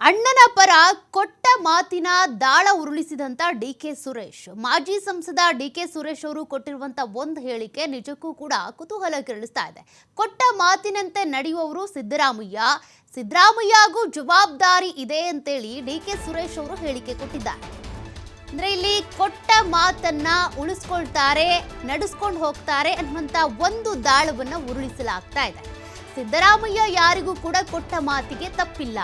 ಅಣ್ಣನ ಪರ ಕೊಟ್ಟ ಮಾತಿನ ದಾಳ ಉರುಳಿಸಿದಂತ ಡಿ ಕೆ ಸುರೇಶ್. ಮಾಜಿ ಸಂಸದ ಡಿ ಕೆ ಸುರೇಶ್ ಅವರು ಕೊಟ್ಟಿರುವಂಥ ಒಂದು ಹೇಳಿಕೆ ನಿಜಕ್ಕೂ ಕೂಡ ಕುತೂಹಲ ಕೆರಳಿಸ್ತಾ ಇದೆ. ಕೊಟ್ಟ ಮಾತಿನಂತೆ ನಡೆಯುವವರು ಸಿದ್ದರಾಮಯ್ಯ. ಸಿದ್ದರಾಮಯ್ಯಗೂ ಜವಾಬ್ದಾರಿ ಇದೆ ಅಂತೇಳಿ ಡಿ ಕೆ ಸುರೇಶ್ ಅವರು ಹೇಳಿಕೆ ಕೊಟ್ಟಿದ್ದಾರೆ. ಅಂದ್ರೆ ಇಲ್ಲಿ ಕೊಟ್ಟ ಮಾತನ್ನ ಉಳಿಸ್ಕೊಳ್ತಾರೆ, ನಡೆಸ್ಕೊಂಡು ಹೋಗ್ತಾರೆ ಅನ್ನುವಂಥ ಒಂದು ದಾಳವನ್ನ ಉರುಳಿಸಲಾಗ್ತಾ ಇದೆ. ಸಿದ್ದರಾಮಯ್ಯ ಯಾರಿಗೂ ಕೂಡ ಕೊಟ್ಟ ಮಾತಿಗೆ ತಪ್ಪಿಲ್ಲ.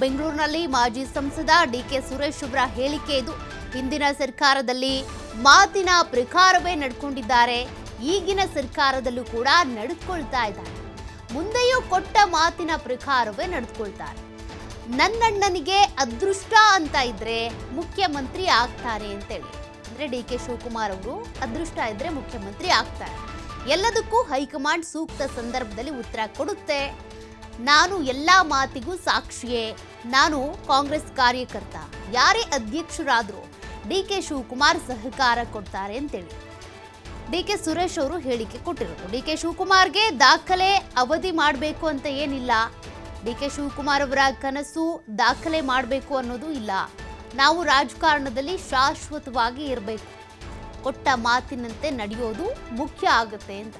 ಬೆಂಗಳೂರಿನಲ್ಲಿ ಮಾಜಿ ಸಂಸದ ಡಿಕೆ ಸುರೇಶ್ ಅವರ ಹೇಳಿಕೆ ಇದು. ಹಿಂದಿನ ಸರ್ಕಾರದಲ್ಲಿ ಮಾತಿನ ಪ್ರಕಾರವೇ ನಡ್ಕೊಂಡಿದ್ದಾರೆ. ಈಗಿನ ಸರ್ಕಾರದಲ್ಲೂ ಕೂಡ ನಡೆದುಕೊಳ್ತಾ ಇದ್ದಾರೆ. ಮುಂದೆಯೂ ಕೊಟ್ಟ ಮಾತಿನ ಪ್ರಕಾರವೇ ನಡೆದುಕೊಳ್ತಾರೆ ನನ್ನಣ್ಣನಿಗೆ ಅದೃಷ್ಟ ಅಂತ ಇದ್ರೆ ಮುಖ್ಯಮಂತ್ರಿ ಆಗ್ತಾರೆ ಅಂತೇಳಿ. ಅಂದ್ರೆ ಡಿ ಕೆ ಶಿವಕುಮಾರ್ ಅವರು ಅದೃಷ್ಟ ಇದ್ರೆ ಮುಖ್ಯಮಂತ್ರಿ ಆಗ್ತಾರೆ. ಎಲ್ಲದಕ್ಕೂ ಹೈಕಮಾಂಡ್ ಸೂಕ್ತ ಸಂದರ್ಭದಲ್ಲಿ ಉತ್ತರ ಕೊಡುತ್ತೆ. ನಾನು ಎಲ್ಲ ಮಾತಿಗೂ ಸಾಕ್ಷಿಯೇ. ನಾನು ಕಾಂಗ್ರೆಸ್ ಕಾರ್ಯಕರ್ತ. ಯಾರೇ ಅಧ್ಯಕ್ಷರಾದರೂ ಡಿ ಕೆ ಶಿವಕುಮಾರ್ ಸಹಕಾರ ಕೊಡ್ತಾರೆ ಅಂತೇಳಿ. ಡಿ ಕೆ ಸುರೇಶ್ ಅವರು ಹೇಳಿಕೆ ಕೊಟ್ಟಿರೋದು. ಡಿ ಕೆ ಶಿವಕುಮಾರ್ಗೆ ದಾಖಲೆ ಅವಧಿ ಮಾಡಬೇಕು ಅಂತ ಏನಿಲ್ಲ. ಡಿ ಕೆ ಶಿವಕುಮಾರ್ ಅವರ ಕನಸು ದಾಖಲೆ ಮಾಡಬೇಕು ಅನ್ನೋದು ಇಲ್ಲ. ನಾವು ರಾಜಕಾರಣದಲ್ಲಿ ಶಾಶ್ವತವಾಗಿ ಇರಬೇಕು. ಕೊಟ್ಟ ಮಾತಿನಂತೆ ನಡೆಯೋದು ಮುಖ್ಯ ಆಗುತ್ತೆ ಅಂತ.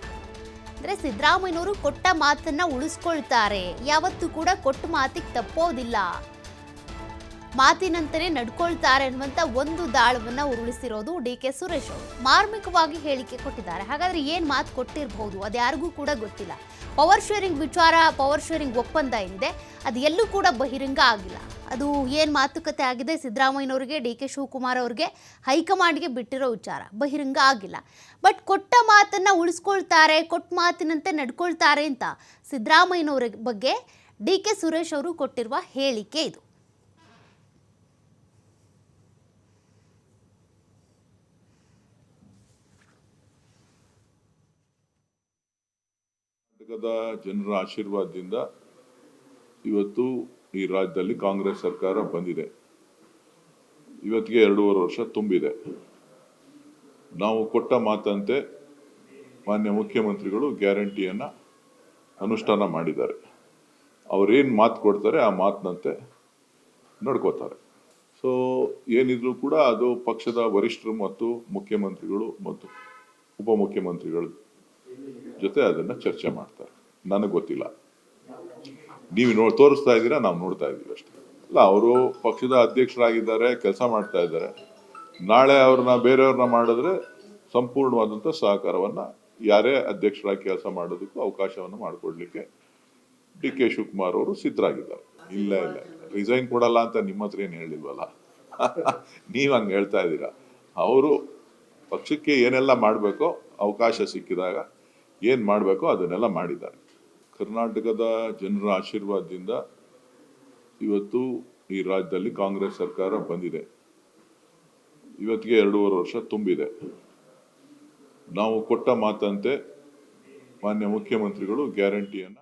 ಅಂದರೆ ಸಿದ್ದರಾಮಯ್ಯನವರು ಕೊಟ್ಟ ಮಾತನ್ನ ಉಳಿಸ್ಕೊಳ್ತಾರೆ. ಯಾವತ್ತೂ ಕೂಡ ಕೊಟ್ಟ ಮಾತಿಗೆ ತಪ್ಪೋದಿಲ್ಲ. ಮಾತಿನಂತೆಯೇ ನಡ್ಕೊಳ್ತಾರೆ ಅನ್ನುವಂತ ಒಂದು ದಾಳವನ್ನ ಉರುಳಿಸಿರೋದು ಡಿ ಕೆ ಸುರೇಶ್ ಅವರು. ಮಾರ್ಮಿಕವಾಗಿ ಹೇಳಿಕೆ ಕೊಟ್ಟಿದ್ದಾರೆ. ಹಾಗಾದ್ರೆ ಏನ್ ಮಾತು ಕೊಟ್ಟಿರಬಹುದು ಅದು ಯಾರಿಗೂ ಕೂಡ ಗೊತ್ತಿಲ್ಲ. ಪವರ್ ಶೇರಿಂಗ್ ವಿಚಾರ, ಪವರ್ ಶೇರಿಂಗ್ ಒಪ್ಪಂದ ಏನಿದೆ, ಅದು ಎಲ್ಲೂ ಕೂಡ ಬಹಿರಂಗ ಆಗಿಲ್ಲ. ಅದು ಏನ್ ಮಾತುಕತೆ ಆಗಿದೆ ಸಿದ್ದರಾಮಯ್ಯನವರಿಗೆ, ಡಿ ಕೆ ಶಿವಕುಮಾರ್ ಅವ್ರಿಗೆ, ಹೈಕಮಾಂಡ್ಗೆ ಬಿಟ್ಟಿರೋ ವಿಚಾರ. ಬಹಿರಂಗ ಆಗಿಲ್ಲ. ಬಟ್ ಕೊಟ್ಟ ಮಾತನ್ನ ಉಳಿಸ್ಕೊಳ್ತಾರೆ, ಕೊಟ್ಟ ಮಾತಿನಂತೆ ನಡ್ಕೊಳ್ತಾರೆ ಅಂತ ಸಿದ್ದರಾಮಯ್ಯನವರ ಬಗ್ಗೆ ಡಿ ಕೆ ಸುರೇಶ್ ಅವರು ಕೊಟ್ಟಿರುವ ಹೇಳಿಕೆ ಇದು. ಕರ್ನಾಟಕದ ಜನರ ಆಶೀರ್ವಾದದಿಂದ ಇವತ್ತು ಈ ರಾಜ್ಯದಲ್ಲಿ ಕಾಂಗ್ರೆಸ್ ಸರ್ಕಾರ ಬಂದಿದೆ. ಇವತ್ತಿಗೆ ಎರಡೂವರೆ ವರ್ಷ ತುಂಬಿದೆ. ನಾವು ಕೊಟ್ಟ ಮಾತಂತೆ ಮಾನ್ಯ ಮುಖ್ಯಮಂತ್ರಿಗಳು ಗ್ಯಾರಂಟಿಯನ್ನು ಅನುಷ್ಠಾನ ಮಾಡಿದ್ದಾರೆ. ಅವರೇನು ಮಾತು ಕೊಡ್ತಾರೆ ಆ ಮಾತಿನಂತೆ ನಡ್ಕೋತಾರೆ. ಸೊ ಏನಿದ್ರು ಕೂಡ ಅದು ಪಕ್ಷದ ವರಿಷ್ಠರು ಮತ್ತು ಮುಖ್ಯಮಂತ್ರಿಗಳು ಮತ್ತು ಉಪಮುಖ್ಯಮಂತ್ರಿಗಳು ಜೊತೆ ಅದನ್ನ ಚರ್ಚೆ ಮಾಡ್ತಾರೆ. ನನಗೆ ಗೊತ್ತಿಲ್ಲ. ನೀವು ನೋಡಿ, ತೋರಿಸ್ತಾ ಇದ್ದೀರಾ, ನಾವು ನೋಡ್ತಾ ಇದ್ದೀವಿ ಅಷ್ಟೇ. ಅಲ್ಲ, ಅವರು ಪಕ್ಷದ ಅಧ್ಯಕ್ಷರಾಗಿದ್ದಾರೆ, ಕೆಲಸ ಮಾಡ್ತಾ ಇದ್ದಾರೆ. ನಾಳೆ ಅವ್ರನ್ನ ಬೇರೆಯವ್ರನ್ನ ಮಾಡಿದ್ರೆ ಸಂಪೂರ್ಣವಾದಂಥ ಸಹಕಾರವನ್ನ ಯಾರೇ ಅಧ್ಯಕ್ಷರಾಗಿ ಕೆಲಸ ಮಾಡೋದಕ್ಕೂ ಅವಕಾಶವನ್ನು ಮಾಡಿಕೊಡ್ಲಿಕ್ಕೆ ಡಿ ಕೆ ಶಿವಕುಮಾರ್ ಅವರು ಸಿದ್ಧರಾಗಿದ್ದಾರೆ. ಇಲ್ಲ ಇಲ್ಲ. ರಿಸೈನ್ ಕೊಡಲ್ಲ ಅಂತ ನಿಮ್ಮ ಹತ್ರ ಏನು ಹೇಳಿಲ್ವಲ್ಲ? ನೀವು ಹಂಗೆ ಹೇಳ್ತಾ ಇದ್ದೀರಾ. ಅವರು ಪಕ್ಷಕ್ಕೆ ಏನೆಲ್ಲ ಮಾಡಬೇಕೋ ಅವಕಾಶ ಸಿಕ್ಕಿದಾಗ ಏನು ಮಾಡಬೇಕೋ ಅದನ್ನೆಲ್ಲ ಮಾಡಿದ್ದಾರೆ. ಕರ್ನಾಟಕದ ಜನರ ಆಶೀರ್ವಾದದಿಂದ ಇವತ್ತು ಈ ರಾಜ್ಯದಲ್ಲಿ ಕಾಂಗ್ರೆಸ್ ಸರ್ಕಾರ ಬಂದಿದೆ. ಇವತ್ತಿಗೆ ಎರಡೂವರೆ ವರ್ಷ ತುಂಬಿದೆ. ನಾವು ಕೊಟ್ಟ ಮಾತಂತೆ ಮಾನ್ಯ ಮುಖ್ಯಮಂತ್ರಿಗಳು ಗ್ಯಾರಂಟಿಯನ್ನು